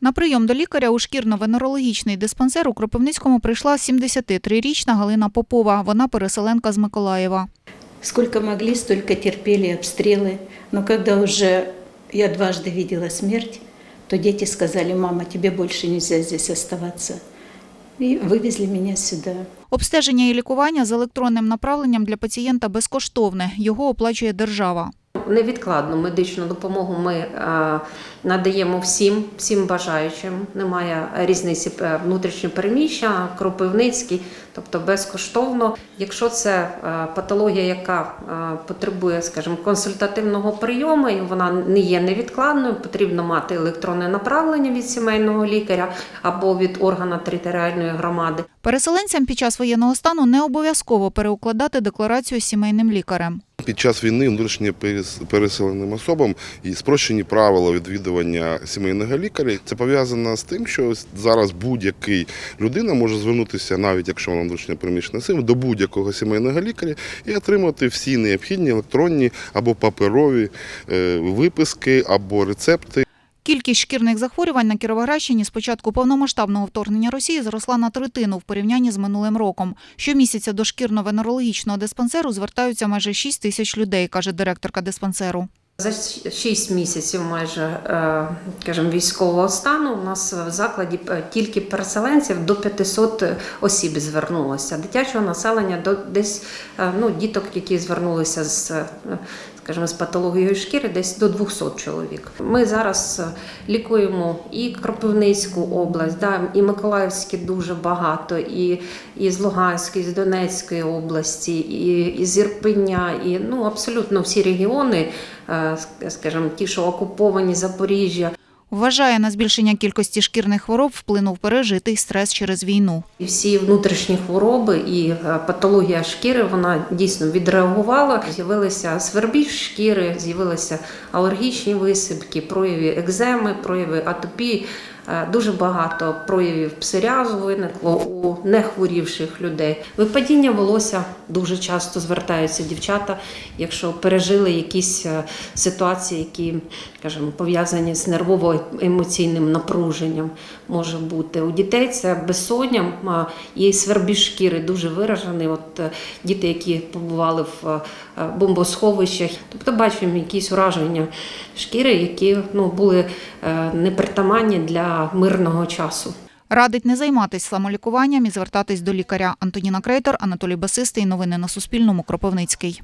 На прийом до лікаря у шкірно-венерологічний диспансер у Кропивницькому прийшла 73-річна Галина Попова. Вона переселенка з Миколаєва. Сколько могли, столько терпели обстрелы. Но когда уже я дважды видела смерть, то дети сказали, мама, тебе больше нельзя здесь оставаться. И вывезли меня сюда. Обстеження і лікування з електронним направленням для пацієнта безкоштовне. Його оплачує держава. Невідкладну медичну допомогу ми е, надаємо всім, всім бажаючим. Немає різниці е, внутрішньо переміщення, кропивницький, тобто безкоштовно. Якщо це е, патологія, яка потребує, скажімо, консультативного прийому, і вона не є невідкладною, потрібно мати електронне направлення від сімейного лікаря або від органа територіальної громади. Переселенцям під час воєнного стану не обов'язково переукладати декларацію сімейним лікарем. Під час війни внутрішньо перес- переселеним особам і спрощені правила відвідування сімейного лікаря. Це пов'язано з тим, що зараз будь-який людина може звернутися, навіть якщо вона внутрішньо переміщена сила, до будь-якого сімейного лікаря і отримати всі необхідні електронні або паперові е, виписки або рецепти. Кількість шкірних захворювань на Кіровоградщині з початку повномасштабного вторгнення Росії зросла на третину в порівнянні з минулим роком. Щомісяця до шкірно-венерологічного диспансеру звертаються майже 6 тисяч людей, каже директорка диспансеру. За 6 місяців майже е, скажімо, військового стану у нас в закладі е, тільки переселенців до 500 осіб звернулося. Дитячого населення до десь е, ну, діток, які звернулися з е, скажімо, з патологією шкіри, десь до 200 чоловік. Ми зараз е, лікуємо і Кропивницьку область, да, і Миколаївські дуже багато, і, і з Луганської, і з Донецької області, і, і з Ірпеня, і ну, абсолютно всі регіони, е, скажімо, ті, що окуповані Запоріжжя. Вважає, на збільшення кількості шкірних хвороб вплинув пережитий стрес через війну. Всі внутрішні хвороби і е, патологія шкіри вона дійсно відреагувала. З'явилися свербіж шкіри, з'явилися алергічні висипки, прояви екземи, прояви атопії. Е, Дуже багато проявів псоріазу виникло у нехворівших людей. Випадіння волосся дуже часто звертаються дівчата, якщо пережили якісь е, ситуації, які, скажімо, пов'язані з нервово-емоційним напруженням. Може бути у дітей це безсоння і свербіж шкіри дуже виражений. От е, діти, які побували в бомбосховищах, тобто бачимо якісь ураження шкіри, які ну були непритаманні для мирного часу. Радить не займатися самолікуванням і звертатись до лікаря. Антоніна Крейтер, Анатолій Басистий. Новини на Суспільному. Кропивницький.